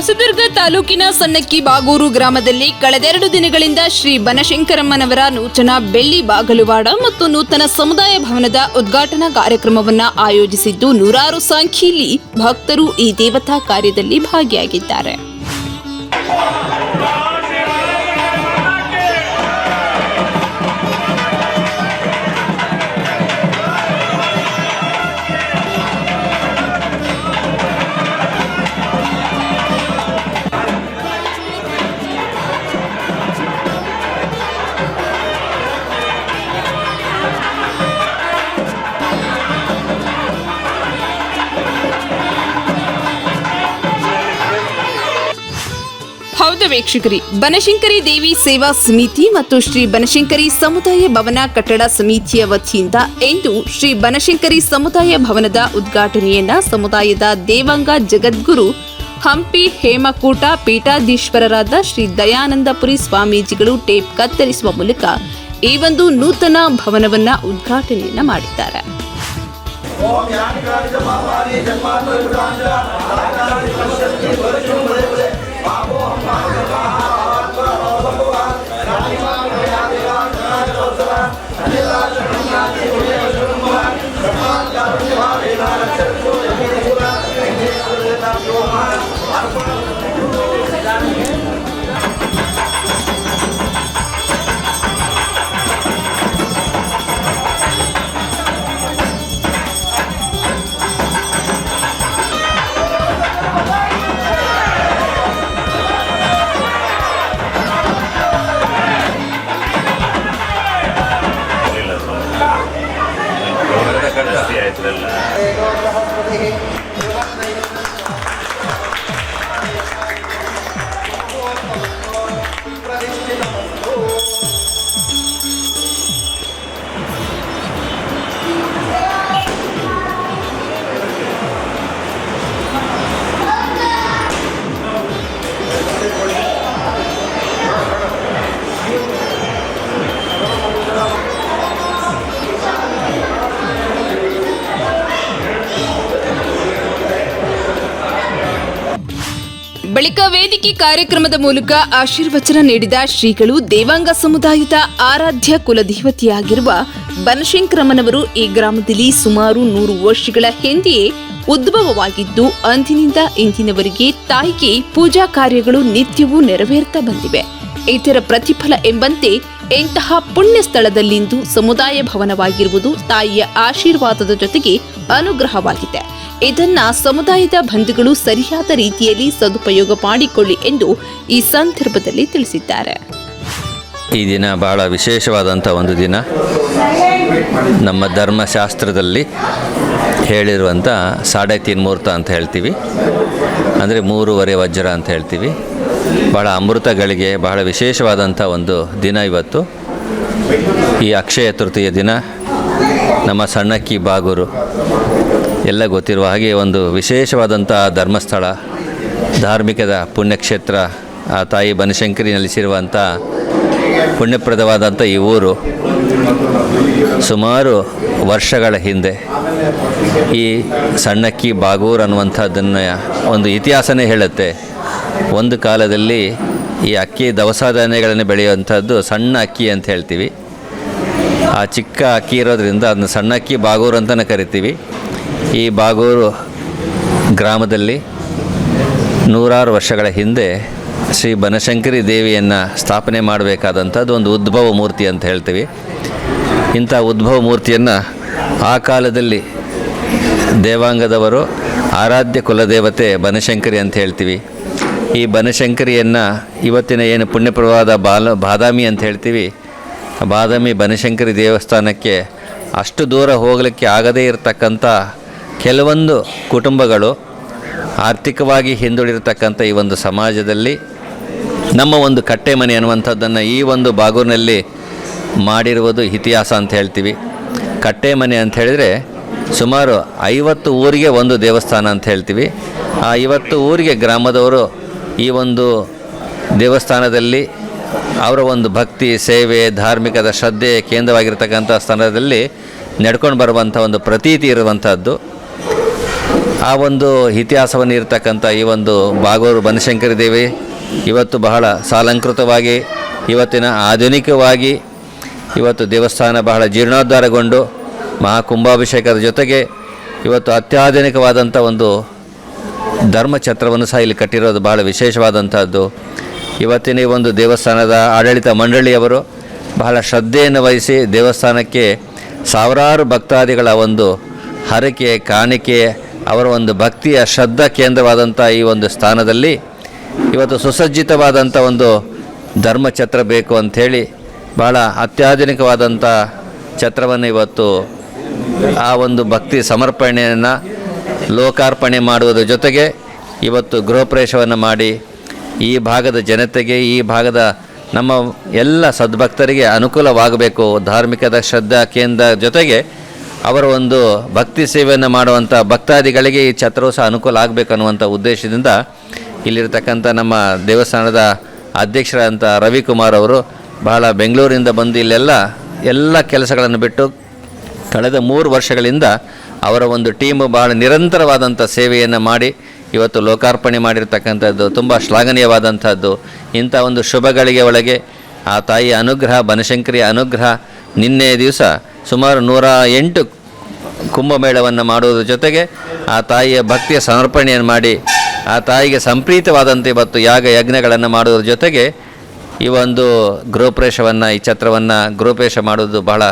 ಹೊಸದುರ್ಗ ತಾಲೂಕಿನ ಸಣ್ಣಕ್ಕಿ ಬಾಗೂರು ಗ್ರಾಮದಲ್ಲಿ ಕಳೆದೆರಡು ದಿನಗಳಿಂದ ಶ್ರೀ ಬನಶಂಕರಮ್ಮನವರ ನೂತನ ಬೆಳ್ಳಿ ಬಾಗಲುವಾಡ ಮತ್ತು ನೂತನ ಸಮುದಾಯ ಭವನದ ಉದ್ಘಾಟನಾ ಕಾರ್ಯಕ್ರಮವನ್ನು ಆಯೋಜಿಸಿದ್ದು ನೂರಾರು ಸಂಖ್ಯೆಯಲ್ಲಿ ಭಕ್ತರು ಈ ದೇವತಾ ಕಾರ್ಯದಲ್ಲಿ ಭಾಗಿಯಾಗಿದ್ದಾರೆ. ಹೌದು ವೀಕ್ಷಕರಿ, ಬನಶಂಕರಿ ದೇವಿ ಸೇವಾ ಸಮಿತಿ ಮತ್ತು ಶ್ರೀ ಬನಶಂಕರಿ ಸಮುದಾಯ ಭವನ ಕಟ್ಟಡ ಸಮಿತಿಯ ವತಿಯಿಂದ ಇಂದು ಶ್ರೀ ಬನಶಂಕರಿ ಸಮುದಾಯ ಭವನದ ಉದ್ಘಾಟನೆಯನ್ನ ಸಮುದಾಯದ ದೇವಾಂಗ ಜಗದ್ಗುರು ಹಂಪಿ ಹೇಮಕೂಟ ಪೀಠಾಧೀಶ್ವರರಾದ ಶ್ರೀ ದಯಾನಂದಪುರಿ ಸ್ವಾಮೀಜಿಗಳು ಟೇಪ್ ಕತ್ತರಿಸುವ ಮೂಲಕ ಈ ಒಂದು ನೂತನ ಭವನವನ್ನ ಉದ್ಘಾಟನೆಯನ್ನ ಮಾಡಿದ್ದಾರೆ. ಬಳಿಕ ವೇದಿಕೆ ಕಾರ್ಯಕ್ರಮದ ಮೂಲಕ ಆಶೀರ್ವಚನ ನೀಡಿದ ಶ್ರೀಗಳು ದೇವಾಂಗ ಸಮುದಾಯದ ಆರಾಧ್ಯ ಕುಲಧಿವತಿಯಾಗಿರುವ ಬನಶಂಕರಮ್ಮನವರು ಈ ಗ್ರಾಮದಲ್ಲಿ ಸುಮಾರು ನೂರು ವರ್ಷಗಳ ಹಿಂದೆಯೇ ಉದ್ಭವವಾಗಿದ್ದು, ಅಂದಿನಿಂದ ಇಂದಿನವರೆಗೆ ತಾಯಿಗೆ ಪೂಜಾ ಕಾರ್ಯಗಳು ನಿತ್ಯವೂ ನೆರವೇರ್ತಾ ಬಂದಿವೆ. ಇದರ ಪ್ರತಿಫಲ ಎಂಬಂತೆ ಇಂತಹ ಪುಣ್ಯ ಸ್ಥಳದಲ್ಲಿಂದು ಸಮುದಾಯ ಭವನವಾಗಿರುವುದು ತಾಯಿಯ ಆಶೀರ್ವಾದದ ಜೊತೆಗೆ ಅನುಗ್ರಹವಾಗಿದೆ. ಇದನ್ನ ಸಮುದಾಯದ ಬಂಧುಗಳು ಸರಿಯಾದ ರೀತಿಯಲ್ಲಿ ಸದುಪಯೋಗ ಮಾಡಿಕೊಳ್ಳಿ ಎಂದು ಈ ಸಂದರ್ಭದಲ್ಲಿ ತಿಳಿಸಿದ್ದಾರೆ. ಈ ದಿನ ಬಹಳ ವಿಶೇಷವಾದಂಥ ಒಂದು ದಿನ. ನಮ್ಮ ಧರ್ಮಶಾಸ್ತ್ರದಲ್ಲಿ ಹೇಳಿರುವಂಥ ಸಾಡೆ ತೀನ್ ಮುಹೂರ್ತ ಅಂತ ಹೇಳ್ತೀವಿ. ಅಂದರೆ ಮೂರುವರೆ ವಜ್ರ ಅಂತ ಹೇಳ್ತೀವಿ. ಬಹಳ ಅಮೃತಗಳಿಗೆ ಬಹಳ ವಿಶೇಷವಾದಂಥ ಒಂದು ದಿನ ಇವತ್ತು. ಈ ಅಕ್ಷಯ ತೃತೀಯ ದಿನ. ನಮ್ಮ ಸಣ್ಣಕ್ಕಿ ಬಾಗೂರು. ಎಲ್ಲ ಗೊತ್ತಿರುವ ಹಾಗೆ ಒಂದು ವಿಶೇಷವಾದಂಥ ಧರ್ಮಸ್ಥಳ, ಧಾರ್ಮಿಕದ ಪುಣ್ಯಕ್ಷೇತ್ರ, ಆ ತಾಯಿ ಬನಶಂಕರಿ ನೆಲೆಸಿರುವಂಥ ಪುಣ್ಯಪ್ರದವಾದಂಥ ಈ ಊರು ಸುಮಾರು ವರ್ಷಗಳ ಹಿಂದೆ ಈ ಸಣ್ಣಕ್ಕಿ ಬಾಗೂರು ಅನ್ನುವಂಥದ್ದನ್ನು ಒಂದು ಇತಿಹಾಸನೇ ಹೇಳುತ್ತೆ. ಒಂದು ಕಾಲದಲ್ಲಿ ಈ ಅಕ್ಕಿ ದವಸ ಧಾನ್ಯಗಳನ್ನು ಬೆಳೆಯುವಂಥದ್ದು ಸಣ್ಣ ಅಕ್ಕಿ ಅಂತ ಹೇಳ್ತೀವಿ. ಆ ಚಿಕ್ಕ ಅಕ್ಕಿ ಇರೋದ್ರಿಂದ ಅದನ್ನ ಸಣ್ಣ ಅಕ್ಕಿ ಬಾಗೂರು ಅಂತಲೇ ಕರಿತೀವಿ. ಈ ಬಾಗೂರು ಗ್ರಾಮದಲ್ಲಿ ನೂರಾರು ವರ್ಷಗಳ ಹಿಂದೆ ಶ್ರೀ ಬನಶಂಕರಿ ದೇವಿಯನ್ನು ಸ್ಥಾಪನೆ ಮಾಡಬೇಕಾದಂಥದ್ದು ಒಂದು ಉದ್ಭವ ಮೂರ್ತಿ ಅಂತ ಹೇಳ್ತೀವಿ. ಇಂಥ ಉದ್ಭವ ಮೂರ್ತಿಯನ್ನು ಆ ಕಾಲದಲ್ಲಿ ದೇವಾಂಗದವರು ಆರಾಧ್ಯ ಕುಲದೇವತೆ ಬನಶಂಕರಿ ಅಂತ ಹೇಳ್ತೀವಿ. ಈ ಬನಶಂಕರಿಯನ್ನು ಇವತ್ತಿನ ಏನು ಪುಣ್ಯಪ್ರವಾದ ಬಾಲ ಬಾದಾಮಿ ಅಂತ ಹೇಳ್ತೀವಿ. ಬಾದಾಮಿ ಬನಶಂಕರಿ ದೇವಸ್ಥಾನಕ್ಕೆ ಅಷ್ಟು ದೂರ ಹೋಗಲಿಕ್ಕೆ ಆಗದೇ ಇರತಕ್ಕಂಥ ಕೆಲವೊಂದು ಕುಟುಂಬಗಳು ಆರ್ಥಿಕವಾಗಿ ಹಿಂದುಳಿರತಕ್ಕಂಥ ಈ ಒಂದು ಸಮಾಜದಲ್ಲಿ ನಮ್ಮ ಒಂದು ಕಟ್ಟೆ ಮನೆ ಅನ್ನುವಂಥದ್ದನ್ನು ಈ ಒಂದು ಬಾಗೂರಿನಲ್ಲಿ ಮಾಡಿರುವುದು ಇತಿಹಾಸ ಅಂತ ಹೇಳ್ತೀವಿ. ಕಟ್ಟೆ ಮನೆ ಅಂತ ಹೇಳಿದರೆ ಸುಮಾರು ಐವತ್ತು ಊರಿಗೆ ಒಂದು ದೇವಸ್ಥಾನ ಅಂತ ಹೇಳ್ತೀವಿ. ಆ ಐವತ್ತು ಊರಿಗೆ ಗ್ರಾಮದವರು ಈ ಒಂದು ದೇವಸ್ಥಾನದಲ್ಲಿ ಅವರ ಒಂದು ಭಕ್ತಿ, ಸೇವೆ, ಧಾರ್ಮಿಕದ ಶ್ರದ್ಧೆ ಕೇಂದ್ರವಾಗಿರ್ತಕ್ಕಂಥ ಸ್ಥಾನದಲ್ಲಿ ನಡ್ಕೊಂಡು ಬರುವಂಥ ಒಂದು ಪ್ರತೀತಿ ಇರುವಂಥದ್ದು. ಆ ಒಂದು ಇತಿಹಾಸವನ್ನು ಇರತಕ್ಕಂಥ ಈ ಒಂದು ಬಾಗೂರು ಬನಶಂಕರಿ ದೇವಿ ಇವತ್ತು ಬಹಳ ಸಾಲಂಕೃತವಾಗಿ, ಇವತ್ತಿನ ಆಧುನಿಕವಾಗಿ, ಇವತ್ತು ದೇವಸ್ಥಾನ ಬಹಳ ಜೀರ್ಣೋದ್ಧಾರಗೊಂಡು ಮಹಾಕುಂಭಾಭಿಷೇಕದ ಜೊತೆಗೆ ಇವತ್ತು ಅತ್ಯಾಧುನಿಕವಾದಂಥ ಒಂದು ಧರ್ಮಛತ್ರವನ್ನು ಸಹ ಇಲ್ಲಿ ಕಟ್ಟಿರೋದು ಬಹಳ ವಿಶೇಷವಾದಂಥದ್ದು. ಇವತ್ತಿನ ಈ ಒಂದು ದೇವಸ್ಥಾನದ ಆಡಳಿತ ಮಂಡಳಿಯವರು ಬಹಳ ಶ್ರದ್ಧೆಯನ್ನು ವಹಿಸಿ ದೇವಸ್ಥಾನಕ್ಕೆ ಸಾವಿರಾರು ಭಕ್ತಾದಿಗಳ ಒಂದು ಹರಕೆ, ಕಾಣಿಕೆ ಅವರ ಒಂದು ಭಕ್ತಿಯ ಶ್ರದ್ಧಾ ಕೇಂದ್ರವಾದಂಥ ಈ ಒಂದು ಸ್ಥಾನದಲ್ಲಿ ಇವತ್ತು ಸುಸಜ್ಜಿತವಾದಂಥ ಒಂದು ಧರ್ಮಛತ್ರ ಬೇಕು ಅಂಥೇಳಿ ಭಾಳ ಅತ್ಯಾಧುನಿಕವಾದಂಥ ಛತ್ರವನ್ನು ಇವತ್ತು ಆ ಒಂದು ಭಕ್ತಿ ಸಮರ್ಪಣೆಯನ್ನು ಲೋಕಾರ್ಪಣೆ ಮಾಡುವುದರ ಜೊತೆಗೆ ಇವತ್ತು ಗೃಹಪ್ರವೇಶವನ್ನು ಮಾಡಿ ಈ ಭಾಗದ ಜನತೆಗೆ, ಈ ಭಾಗದ ನಮ್ಮ ಎಲ್ಲ ಸದ್ಭಕ್ತರಿಗೆ ಅನುಕೂಲವಾಗಬೇಕು. ಧಾರ್ಮಿಕದ ಶ್ರದ್ಧಾ ಕೇಂದ್ರ ಜೊತೆಗೆ ಅವರ ಒಂದು ಭಕ್ತಿ ಸೇವೆಯನ್ನು ಮಾಡುವಂಥ ಭಕ್ತಾದಿಗಳಿಗೆ ಈ ಛತ್ರವು ಸಹ ಅನುಕೂಲ ಆಗಬೇಕು ಅನ್ನುವಂಥ ಉದ್ದೇಶದಿಂದ ಇಲ್ಲಿರ್ತಕ್ಕಂಥ ನಮ್ಮ ದೇವಸ್ಥಾನದ ಅಧ್ಯಕ್ಷರಾದಂಥ ರವಿಕುಮಾರ್ ಅವರು ಬಹಳ ಬೆಂಗಳೂರಿಂದ ಬಂದು ಇಲ್ಲೆಲ್ಲ ಎಲ್ಲ ಕೆಲಸಗಳನ್ನು ಬಿಟ್ಟು ಕಳೆದ ಮೂರು ವರ್ಷಗಳಿಂದ ಅವರ ಒಂದು ಟೀಮು ಬಹಳ ನಿರಂತರವಾದಂಥ ಸೇವೆಯನ್ನು ಮಾಡಿ ಇವತ್ತು ಲೋಕಾರ್ಪಣೆ ಮಾಡಿರ್ತಕ್ಕಂಥದ್ದು ತುಂಬ ಶ್ಲಾಘನೀಯವಾದಂಥದ್ದು. ಇಂಥ ಒಂದು ಶುಭಗಳಿಗೆ ಒಳಗೆ ಆ ತಾಯಿಯ ಅನುಗ್ರಹ, ಬನಶಂಕರಿಯ ಅನುಗ್ರಹ ನಿನ್ನೆ ದಿವಸ ಸುಮಾರು ನೂರ ಎಂಟು ಕುಂಭಮೇಳವನ್ನು ಮಾಡುವುದರ ಜೊತೆಗೆ ಆ ತಾಯಿಯ ಭಕ್ತಿಯ ಸಮರ್ಪಣೆಯನ್ನು ಮಾಡಿ ಆ ತಾಯಿಗೆ ಸಂಪ್ರೀತವಾದಂತೆ ಇವತ್ತು ಯಾಗ ಯಜ್ಞಗಳನ್ನು ಮಾಡುವುದರ ಜೊತೆಗೆ ಈ ಒಂದು ಗೃಹಪ್ರವೇಶವನ್ನು, ಈ ಛತ್ರವನ್ನು ಗೃಹಪ್ರವೇಶ ಮಾಡುವುದು ಬಹಳ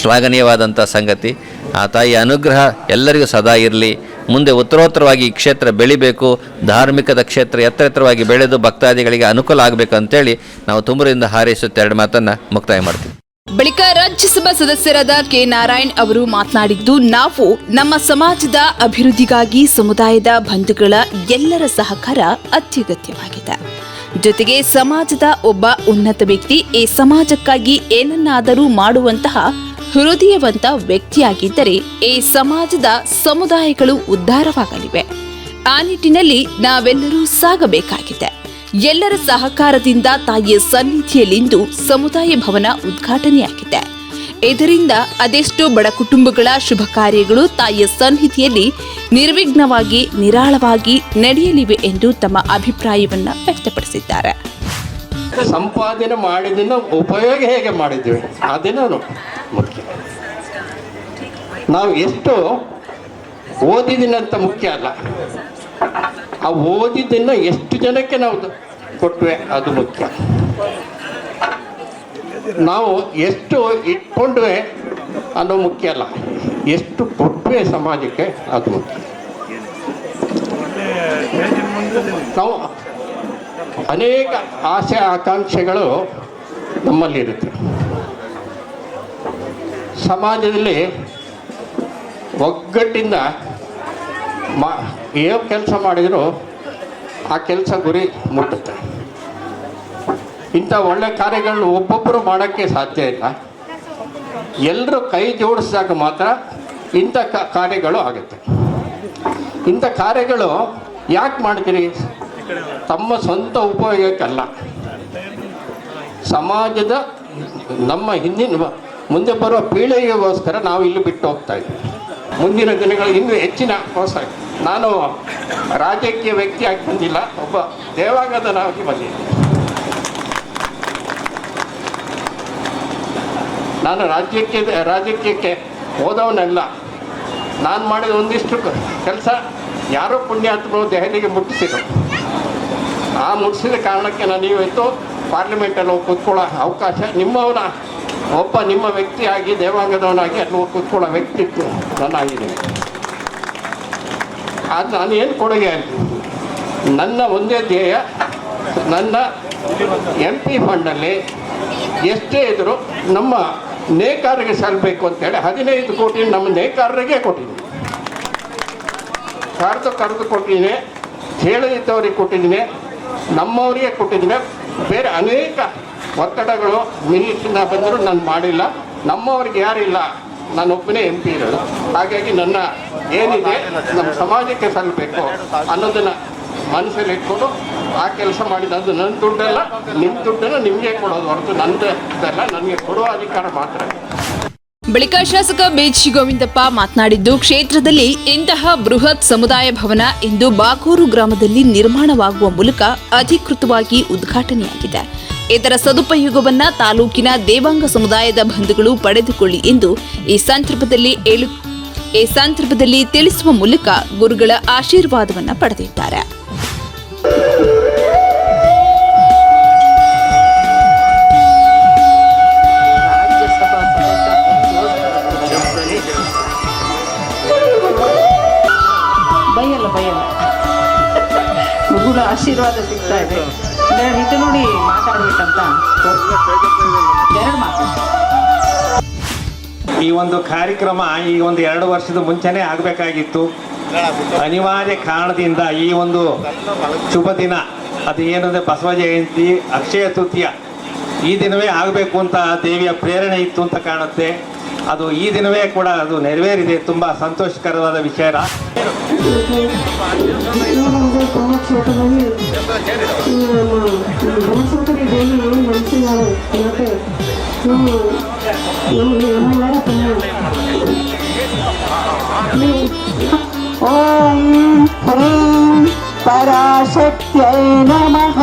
ಶ್ಲಾಘನೀಯವಾದಂಥ ಸಂಗತಿ. ಆ ತಾಯಿಯ ಅನುಗ್ರಹ ಎಲ್ಲರಿಗೂ ಸದಾ ಇರಲಿ. ಮುಂದೆ ಉತ್ತರೋತ್ತರವಾಗಿ ಈ ಕ್ಷೇತ್ರ ಬೆಳಿಬೇಕು. ಧಾರ್ಮಿಕದ ಕ್ಷೇತ್ರ ಎತ್ತರ ಎತ್ತರವಾಗಿ ಬೆಳೆದು ಭಕ್ತಾದಿಗಳಿಗೆ ಅನುಕೂಲ ಆಗಬೇಕು ಅಂತೇಳಿ ನಾವು ತುಂಬರಿಂದ ಹಾರೈಸುತ್ತೆ ಎರಡು ಮಾತನ್ನು ಮುಕ್ತಾಯ ಮಾಡ್ತೀವಿ. ಬಳಿಕ ರಾಜ್ಯಸಭಾ ಸದಸ್ಯರಾದ ಕೆ ನಾರಾಯಣ್ ಅವರು ಮಾತನಾಡಿದ್ದು, ನಾವು ನಮ್ಮ ಸಮಾಜದ ಅಭಿವೃದ್ಧಿಗಾಗಿ ಸಮುದಾಯದ ಬಂಧುಗಳ ಎಲ್ಲರ ಸಹಕಾರ ಅತ್ಯಗತ್ಯವಾಗಿದೆ. ಜೊತೆಗೆ ಸಮಾಜದ ಒಬ್ಬ ಉನ್ನತ ವ್ಯಕ್ತಿ ಈ ಸಮಾಜಕ್ಕಾಗಿ ಏನನ್ನಾದರೂ ಮಾಡುವಂತಹ ಹೃದಯವಂತ ವ್ಯಕ್ತಿಯಾಗಿದ್ದರೆ ಈ ಸಮಾಜದ ಸಮುದಾಯಗಳು ಉದ್ಧಾರವಾಗಲಿವೆ. ಆ ನಿಟ್ಟಿನಲ್ಲಿ ನಾವೆಲ್ಲರೂ ಸಾಗಬೇಕಾಗಿದೆ. ಎಲ್ಲರ ಸಹಕಾರದಿಂದ ತಾಯಿಯ ಸನ್ನಿಧಿಯಲ್ಲಿಂದು ಸಮುದಾಯ ಭವನ ಉದ್ಘಾಟನೆಯಾಗಿದೆ. ಇದರಿಂದ ಅದೆಷ್ಟೋ ಬಡ ಕುಟುಂಬಗಳ ಶುಭ ಕಾರ್ಯಗಳು ತಾಯಿಯ ಸನ್ನಿಧಿಯಲ್ಲಿ ನಿರ್ವಿಘ್ನವಾಗಿ, ನಿರಾಳವಾಗಿ ನಡೆಯಲಿವೆ ಎಂದು ತಮ್ಮ ಅಭಿಪ್ರಾಯವನ್ನು ವ್ಯಕ್ತಪಡಿಸಿದ್ದಾರೆ. ಸಂಪಾದನೆ ಮಾಡಿದ ಉಪಯೋಗ ಹೇಗೆ ಮಾಡಿದ್ದೀವಿ? ಅದೇನೋ ಮುಖ್ಯ. ನಾವು ಎಷ್ಟು ಓದಿದಿನಂತ ಮುಖ್ಯ ಅಲ್ಲ. ಆ ಓದಿದ್ದನ್ನು ಎಷ್ಟು ಜನಕ್ಕೆ ನಾವು ಕೊಟ್ಟುವೆ ಅದು ಮುಖ್ಯ. ನಾವು ಎಷ್ಟು ಇಟ್ಕೊಂಡ್ವೆ ಅನ್ನೋ ಮುಖ್ಯ ಅಲ್ಲ. ಎಷ್ಟು ಕೊಟ್ಟುವೆ ಸಮಾಜಕ್ಕೆ ಅದು ಮುಖ್ಯ. ನಾವು ಅನೇಕ ಆಸೆ ಆಕಾಂಕ್ಷೆಗಳು ನಮ್ಮಲ್ಲಿರುತ್ತೆ ಸಮಾಜದಲ್ಲಿ ಒಗ್ಗಟ್ಟಿಂದ ಮಾ ಯಾವ ಕೆಲಸ ಮಾಡಿದರೂ ಆ ಕೆಲಸ ಗುರಿ ಮುಟ್ಟುತ್ತೆ. ಇಂಥ ಒಳ್ಳೆ ಕಾರ್ಯಗಳನ್ನ ಒಬ್ಬೊಬ್ಬರು ಮಾಡೋಕ್ಕೆ ಸಾಧ್ಯ ಇಲ್ಲ. ಎಲ್ಲರೂ ಕೈ ಜೋಡಿಸಿದಾಗ ಮಾತ್ರ ಇಂಥ ಕಾರ್ಯಗಳು ಆಗುತ್ತೆ. ಇಂಥ ಕಾರ್ಯಗಳು ಯಾಕೆ ಮಾಡ್ತೀರಿ? ತಮ್ಮ ಸ್ವಂತ ಉಪಯೋಗಕ್ಕಲ್ಲ. ಸಮಾಜದ ನಮ್ಮ ಹಿಂದಿನ ಮುಂದೆ ಬರುವ ಪೀಳಿಗೆಗೋಸ್ಕರ ನಾವು ಇಲ್ಲಿ ಬಿಟ್ಟು ಹೋಗ್ತಾ ಇದ್ದೀವಿ. ಮುಂದಿನ ದಿನಗಳು ಇನ್ನೂ ಹೆಚ್ಚಿನ ಹೊಸ ನಾನು ರಾಜಕೀಯ ವ್ಯಕ್ತಿಯಾಗಿ ಬಂದಿಲ್ಲ, ಒಬ್ಬ ದೇವಾಂಗದನಾಗಿ ಬಂದಿದ್ದೆ ನಾನು ರಾಜ್ಯಕ್ಕೆ ರಾಜಕೀಯಕ್ಕೆ ಹೋದವನಲ್ಲ. ನಾನು ಮಾಡಿದ ಒಂದಿಷ್ಟು ಕೆಲಸ ಯಾರೋ ಪುಣ್ಯಾತ್ಮರು ದೆಹಲಿಗೆ ಮುಟ್ಟಿಸಿದರು. ಆ ಮುಟ್ಟಿಸಿದ ಕಾರಣಕ್ಕೆ ನಾನು ಇವತ್ತು ಪಾರ್ಲಿಮೆಂಟಲ್ಲಿ ಹೋಗಿ ಕೂತ್ಕೊಳ್ಳೋ ಅವಕಾಶ ನಿಮ್ಮವನ, ಒಬ್ಬ ನಿಮ್ಮ ವ್ಯಕ್ತಿಯಾಗಿ ದೇವಾಂಗದವನಾಗಿ ಅಲ್ಲಿ ಹೋಗಿ ಕೂತ್ಕೊಳ್ಳೋ ವ್ಯಕ್ತಿತ್ವ ನನ್ನಾಗಿದ್ದೀನಿ ಅದು ನಾನು ಏನು ಕೊಡುಗೆ? ನನ್ನ ಒಂದೇ ಧ್ಯೇಯ, ನನ್ನ ಎಂ ಪಿ ಫಂಡಲ್ಲಿ ಎಷ್ಟೇ ಇದ್ದರೂ ನಮ್ಮ ನೇಕಾರರಿಗೆ ಸಲ್ಲಬೇಕು ಅಂತೇಳಿ ಹದಿನೈದು ಕೋಟಿ ನಮ್ಮ ನೇಕಾರರಿಗೆ ಕೊಟ್ಟಿದ್ದೀನಿ. ಕರೆದು ಕರೆದು ಕೊಟ್ಟಿದ್ದೀನಿ, ಹೇಳದಿದ್ದವ್ರಿಗೆ ಕೊಟ್ಟಿದ್ದೀನಿ, ನಮ್ಮವರಿಗೆ ಕೊಟ್ಟಿದ್ದೀನಿ. ಬೇರೆ ಅನೇಕ ಒತ್ತಡಗಳು ಮಿನಿಸ್ಟ್ರಿಂದ ಬಂದರೂ ನಾನು ಮಾಡಿಲ್ಲ. ನಮ್ಮವ್ರಿಗೆ ಯಾರಿಲ್ಲ? ನಾನೊಬ್ಬನೇ ಎಂ ಪಿ ಇರೋದು. ಹಾಗಾಗಿ ನನ್ನ ಏನಿದೆ ನಮ್ಮ ಸಮಾಜಕ್ಕೆ ಸಲ್ಲಬೇಕು ಅನ್ನೋದನ್ನು ಮನಸ್ಸಲ್ಲಿ ಇಟ್ಕೊಂಡು ಆ ಕೆಲಸ ಮಾಡಿದ ಅದು ನನ್ನ ದುಡ್ಡಲ್ಲ ನಿಮ್ಮ ದುಡ್ಡನ್ನು ನಿಮಗೆ ಕೊಡೋದು ಹೊರತು ನನ್ನದಲ್ಲ ನನಗೆ ಕೊಡುವ ಅಧಿಕಾರ ಮಾತ್ರ. ಬಳಿಕ ಶಾಸಕ ಬೇಜಿ ಗೋವಿಂದಪ್ಪ ಮಾತನಾಡಿದ್ದು, ಕ್ಷೇತ್ರದಲ್ಲಿ ಇಂತಹ ಬೃಹತ್ ಸಮುದಾಯ ಭವನ ಇಂದು ಬಾಗೂರು ಗ್ರಾಮದಲ್ಲಿ ನಿರ್ಮಾಣವಾಗುವ ಮೂಲಕ ಅಧಿಕೃತವಾಗಿ ಉದ್ಘಾಟನೆಯಾಗಿದೆ. ಇದರ ಸದುಪಯೋಗವನ್ನ ತಾಲೂಕಿನ ದೇವಾಂಗ ಸಮುದಾಯದ ಬಂಧುಗಳು ಪಡೆದುಕೊಳ್ಳಿ ಎಂದು ಈ ಸಂದರ್ಭದಲ್ಲಿ ಏಳು ಈ ಸಂದರ್ಭದಲ್ಲಿ ತಿಳಿಸುವ ಮೂಲಕ ಗುರುಗಳ ಆಶೀರ್ವಾದವನ್ನ ಪಡೆದಿದ್ದಾರೆ. ಒಂದು ಕಾರ್ಯಕ್ರಮ ಈ ಒಂದು ಎರಡು ವರ್ಷದ ಮುಂಚೆನೇ ಆಗಬೇಕಾಗಿತ್ತು. ಅನಿವಾರ್ಯ ಕಾರಣದಿಂದ ಈ ಒಂದು ಶುಭ ದಿನ, ಅದು ಏನಂದ್ರೆ ಬಸವ ಜಯಂತಿ, ಅಕ್ಷಯ ತೃತೀಯ, ಈ ದಿನವೇ ಆಗಬೇಕು ಅಂತ ದೇವಿಯ ಪ್ರೇರಣೆ ಇತ್ತು ಅಂತ ಕಾಣುತ್ತೆ. ಅದು ಈ ದಿನವೇ ಕೂಡ ಅದು ನೆರವೇರಿದೆ. ತುಂಬ ಸಂತೋಷಕರವಾದ ವಿಚಾರ. ಓಂ ಪರಾಶಕ್ತ್ಯೈ ನಮಃ.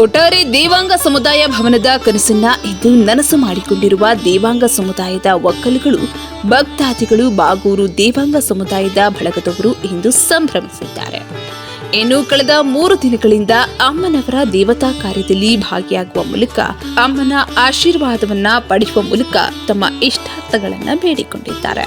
ಒಟ್ಟಾರೆ ದೇವಾಂಗ ಸಮುದಾಯ ಭವನದ ಕನಸನ್ನ ಇಂದು ನನಸು ಮಾಡಿಕೊಂಡಿರುವ ದೇವಾಂಗ ಸಮುದಾಯದ ಒಕ್ಕಲುಗಳು, ಭಕ್ತಾದಿಗಳು ಬಾಗೂರು ದೇವಾಂಗ ಸಮುದಾಯದ ಬಳಗದವರು ಇಂದು ಸಂಭ್ರಮಿಸಿದ್ದಾರೆ. ಇನ್ನು ಕಳೆದ ಮೂರು ದಿನಗಳಿಂದ ಅಮ್ಮನವರ ದೇವತಾ ಕಾರ್ಯದಲ್ಲಿ ಭಾಗಿಯಾಗುವ ಮೂಲಕ ಅಮ್ಮನ ಆಶೀರ್ವಾದವನ್ನ ಪಡೆಯುವ ಮೂಲಕ ತಮ್ಮ ಇಷ್ಟಾರ್ಥಗಳನ್ನ ಬೇಡಿಕೊಂಡಿದ್ದಾರೆ.